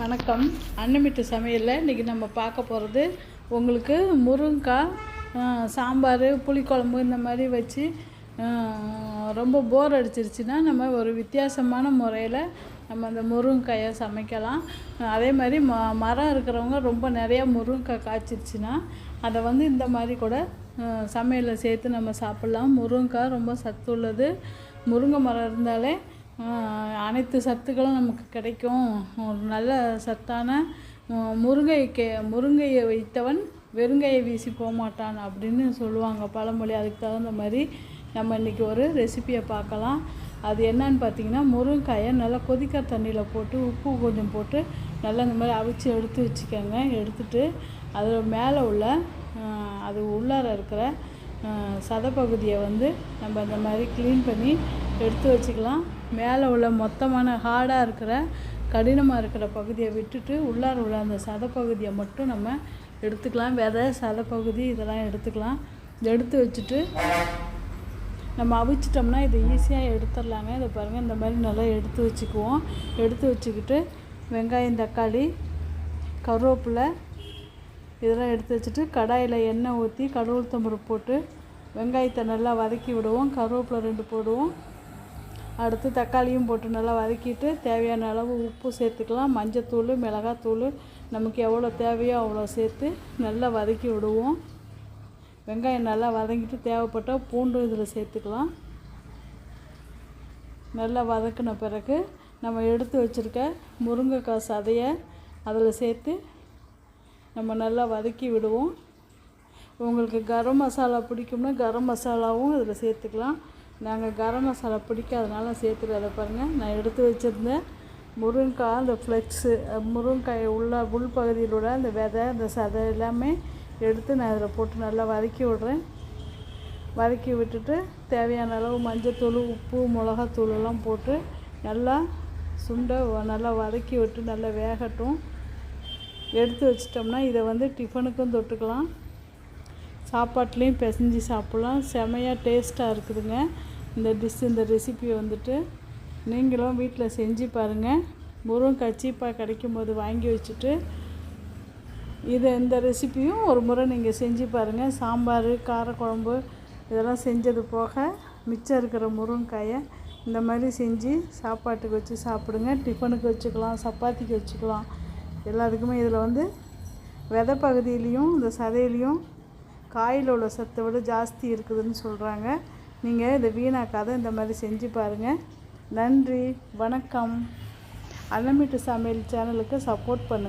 வணக்கம். அன்னமிட்டு சமையலில் இன்றைக்கி நம்ம பார்க்க போகிறது உங்களுக்கு முருங்கைக்காய் சாம்பார் புளிக்குழம்பு இந்த மாதிரி வச்சு ரொம்ப போர் அடிச்சிருச்சுன்னா நம்ம ஒரு வித்தியாசமான முறையில் நம்ம அந்த முருங்கைக்காயை சமைக்கலாம். அதே மாதிரி ம மரம் இருக்கிறவங்க ரொம்ப நிறையா முருங்கைக்காய் காய்ச்சிருச்சுன்னா அதை வந்து இந்த மாதிரி கூட சமையலில் சேர்த்து நம்ம சாப்பிட்லாம். முருங்கைக்காய் ரொம்ப சத்து உள்ளது முருங்கை மரம் இருந்தாலே அனைத்து சத்துக்களும் நமக்கு கிடைக்கும். ஒரு நல்ல சத்தான ஆஹ் முருங்கைக்கு முருங்கையை வைத்தவன் வெறுங்கையை வீசி போகமாட்டான் அப்படின்னு சொல்லுவாங்க பழமொழி. அதுக்கு தகுந்த மாதிரி நம்ம இன்றைக்கி ஒரு ரெசிபியை பார்க்கலாம். அது என்னன்னு பார்த்தீங்கன்னா முருங்கைக்காயை நல்லா கொதிக்க தண்ணியில் போட்டு உப்பு கொஞ்சம் போட்டு நல்லா இந்த மாதிரி அவிச்சு எடுத்து வச்சுக்கோங்க. எடுத்துட்டு அதில் மேலே உள்ள அது உள்ளார இருக்கிற சதப்பகுதியை வந்து நம்ம இந்த மாதிரி க்ளீன் பண்ணி எடுத்து வச்சுக்கலாம். மேலே உள்ள மொத்தமான ஹார்டாக இருக்கிற கடினமாக இருக்கிற பகுதியை விட்டுட்டு உள்ளார உள்ள அந்த சதைப்பகுதியை மட்டும் நம்ம எடுத்துக்கலாம். விதை சதப்பகுதி இதெல்லாம் எடுத்துக்கலாம். எடுத்து வச்சுட்டு நம்ம அவிச்சிட்டோம்னா இதை ஈஸியாக எடுத்துடலாங்க. இதை பாருங்கள் இந்த மாதிரி நல்லா எடுத்து வச்சுக்குவோம். எடுத்து வச்சுக்கிட்டு வெங்காயம் தக்காளி கருவேப்பிலை இதெல்லாம் எடுத்து வச்சுட்டு கடாயில் எண்ணெய் ஊற்றி கடவுள் தம்பரு போட்டு வெங்காயத்தை நல்லா வதக்கி விடுவோம். கருவேப்பிலை ரெண்டு போடுவோம். அடுத்து தக்காளியும் போட்டு நல்லா வதக்கிட்டு தேவையான அளவு உப்பு சேர்த்துக்கலாம். மஞ்சத்தூள் மிளகாத்தூள் நமக்கு எவ்வளோ தேவையோ அவ்வளோ சேர்த்து நல்லா வதக்கி விடுவோம். வெங்காயம் நல்லா வதங்கிட்டு தேவைப்பட்டால் பூண்டும் இதில் சேர்த்துக்கலாம். நல்லா வதக்கின பிறகு நம்ம எடுத்து வச்சுருக்க முருங்கைக்காய் சதையை அதில் சேர்த்து நம்ம நல்லா வதக்கி விடுவோம். உங்களுக்கு கரம் மசாலா பிடிக்கும்னா கரம் மசாலாவும் இதில் சேர்த்துக்கலாம். நாங்கள் கரம் மசாலா பிடிக்காதனால சேர்த்துட்டு பாருங்கள் நான் எடுத்து வச்சுருந்தேன். முருங்கைக்காய் அந்த ஃப்ளெக்ஸு முருங்கைக்காய் உள்ள உள் பகுதியில் உள்ள அந்த விதை அந்த சதை எல்லாமே எடுத்து நான் அதில் போட்டு நல்லா வதக்கி விட்றேன். வதக்கி விட்டுட்டு தேவையான அளவு மஞ்சத்தூள் உப்பு மிளகாத்தூள் எல்லாம் போட்டு நல்லா சுண்டை நல்லா வதக்கி விட்டு நல்லா வேகட்டும். எடுத்து வச்சிட்டோம்னா இதை வந்து டிஃபனுக்கும் தொட்டுக்கலாம். சாப்பாட்லேயும் பிசைஞ்சு சாப்பிட்லாம். செமையாக டேஸ்ட்டாக இருக்குதுங்க. இந்த டிஷ் இந்த ரெசிபி வந்துட்டு. நீங்களும் வீட்டில் செஞ்சு பாருங்கள் முருங்கைக்காய் சீப்பாக கிடைக்கும் போது வாங்கி வச்சுட்டு இது இந்த ரெசிபியும் ஒரு முறை நீங்கள் செஞ்சு பாருங்கள் சாம்பார் காரக்குழம்பு இதெல்லாம் செஞ்சது போக மிச்சம் இருக்கிற முருங்கக்காயை இந்த மாதிரி செஞ்சு சாப்பாட்டுக்கு வச்சு சாப்பிடுங்க. டிஃபனுக்கு வச்சுக்கலாம் சப்பாத்திக்கு வச்சுக்கலாம். எல்லாத்துக்குமே இதில் வந்து விதை பகுதியிலையும் இந்த சதையிலையும் காயில் உள்ள சத்தை விட ஜாஸ்தி இருக்குதுன்னு சொல்கிறாங்க நீங்கள் இதை வீணாக்காத இந்த மாதிரி செஞ்சு பாருங்கள் நன்றி வணக்கம். அன்னமிட்டு சமையல் சேனலுக்கு சப்போர்ட் பண்ணுங்கள்